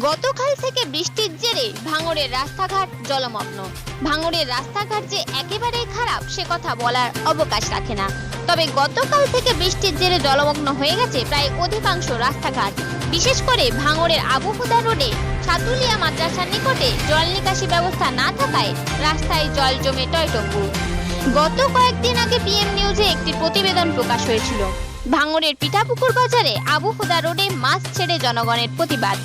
গতকাল থেকে বৃষ্টির জেরে ভাঙড়ের রাস্তাঘাট জলমগ্ন। ভাঙড়ের রাস্তাঘাট যে একেবারেই খারাপ, সে কথা বলার অবকাশ রাখে না। তবে গতকাল থেকে বৃষ্টির জেরে জলমগ্ন হয়ে গেছে প্রায় অধিকাংশ রাস্তাঘাট। বিশেষ করে ভাঙড়ের আবুহুদা রোডে সাতুলিয়া মাদ্রাসার নিকটে জল নিকাশি ব্যবস্থা না থাকায় রাস্তায় জল জমে টয়টম্বুর গত কয়েকদিন আগে পিএম নিউজে একটি প্রতিবেদন প্রকাশ হয়েছিল। ভাঙড়ের পিঠাপুকুর বাজারে আবু হুদা রোডে মাছ ছেড়ে জনগণের প্রতিবাদ।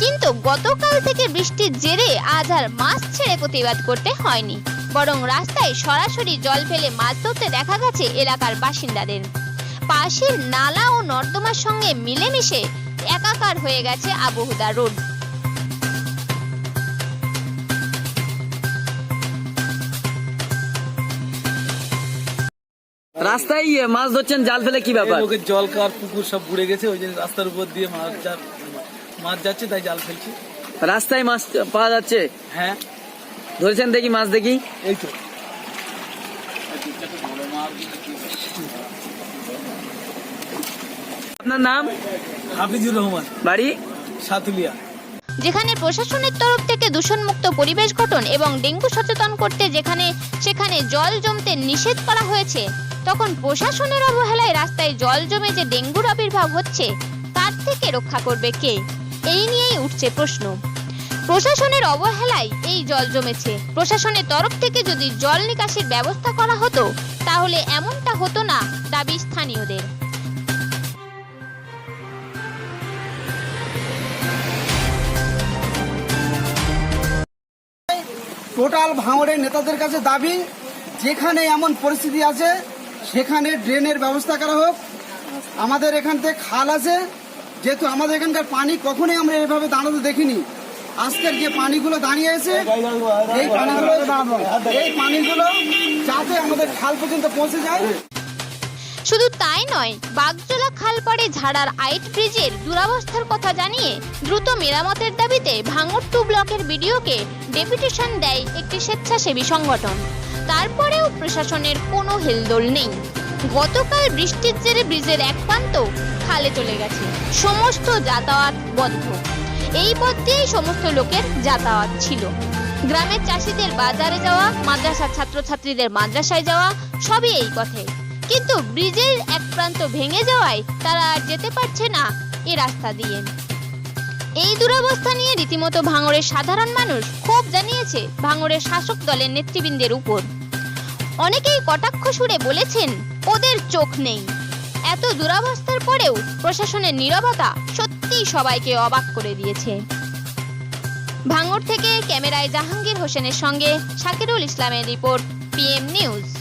কিন্তু গতকাল থেকে বৃষ্টির জেরে আজ আর মাছ ছেড়ে প্রতিবাদ করতে হয়নি। বরং রাস্তায় সরাসরি জল ফেলে মাছ ধরতে দেখা গেছে এলাকার বাসিন্দাদের। পাশের নালা ও নর্দমার সঙ্গে মিলেমিশে একাকার হয়ে গেছে আবহুদা রোড। রাস্তায় মাছ ধরছেন জাল ফেলে কি ব্যাপার? জল কার পুকুর সব বুড়ে গেছে ওই জন্য রাস্তার উপর দিয়ে মাছ মাছ যাচ্ছে তাই জাল ফেলছি। রাস্তায় মাছ পাওয়া যাচ্ছে? হ্যাঁ। ধরেছেন দেখি মাছ দেখি। এই তো। আপনার নাম? হাফিজুর রহমান। বাড়ি? সাতুলিয়া। যেখানে প্রশাসনের তরফ থেকে দূষণমুক্ত পরিবেশ গঠন এবং ডেঙ্গু সচেতন করতে যেখানে সেখানে জল জমতে নিষেধ করা হয়েছে তখন প্রশাসনের অবহেলায় রাস্তায় জল জমে যে ডেঙ্গুর আবির্ভাব হচ্ছে তার থেকে রক্ষা করবে কে? এই নিয়েই উঠছে প্রশ্ন। প্রশাসনের অবহেলায় এই জল জমেছে। প্রশাসনের তরফ থেকে যদি জল নিকাশির ব্যবস্থা করা হতো, তাহলে এমনটা হতো না দাবি স্থানীয়দের। টোটাল ভাঙড়ের নেতাদের কাছে দাবি, যেখানে এমন পরিস্থিতি আছে, সেখানে ড্রেনের ব্যবস্থা করা হোক। আমাদের এখান থেকে খাল আছে যেহেতু আমাদের এখানকার পানি কখনোই আমরা এভাবে দাঁড়াতে দেখিনি। আজকের যে পানিগুলো দাঁড়িয়ে আছে, এই পানিগুলো এই পানিগুলো যাতে আমাদের খাল পর্যন্ত পৌঁছে যায়। শুধু তাই নয়, বাগজোলা খালপাড়ে ঝাড়ার আইট ব্রিজের দুরাবস্থার কথা জানিয়ে দ্রুত মেরামতের দাবিতে ভাঙর টু ব্লকের বিডিওকে ডেপুটেশন দেয় একটি স্বেচ্ছাসেবী সংগঠন। তারপরেও প্রশাসনের কোনো হেলদোল নেই। গতকাল বৃষ্টির জেরে ব্রিজের এক প্রান্ত খালে চলে গেছে। সমস্ত যাতায়াত বন্ধ। এই পথ দিয়েই সমস্ত লোকের যাতায়াত ছিল। গ্রামের চাষিদের বাজারে যাওয়া, মাদ্রাসার ছাত্রছাত্রীদের মাদ্রাসায় যাওয়া, সবই এই পথে। কিন্তু ব্রিজের এক প্রান্ত ভেঙে যাওয়ায় তারা আর যেতে পারছে না এ রাস্তা দিয়ে। এই দুরবস্থা নিয়ে রীতিমতো ভাঙড়ের সাধারণ মানুষ ক্ষোভ জানিয়েছে ভাঙড়ের শাসক দলের নেতৃবৃন্দের উপর। অনেকেই কটাক্ষ সুরে বলেছেন, ওদের চোখ নেই। এত দুরাবস্থার পরেও প্রশাসনের নিরবতা সত্যিই সবাইকে অবাক করে দিয়েছে। ভাঙড় থেকে ক্যামেরায় জাহাঙ্গীর হোসেনের সঙ্গে শাকিরুল ইসলামের রিপোর্ট, পিএম নিউজ।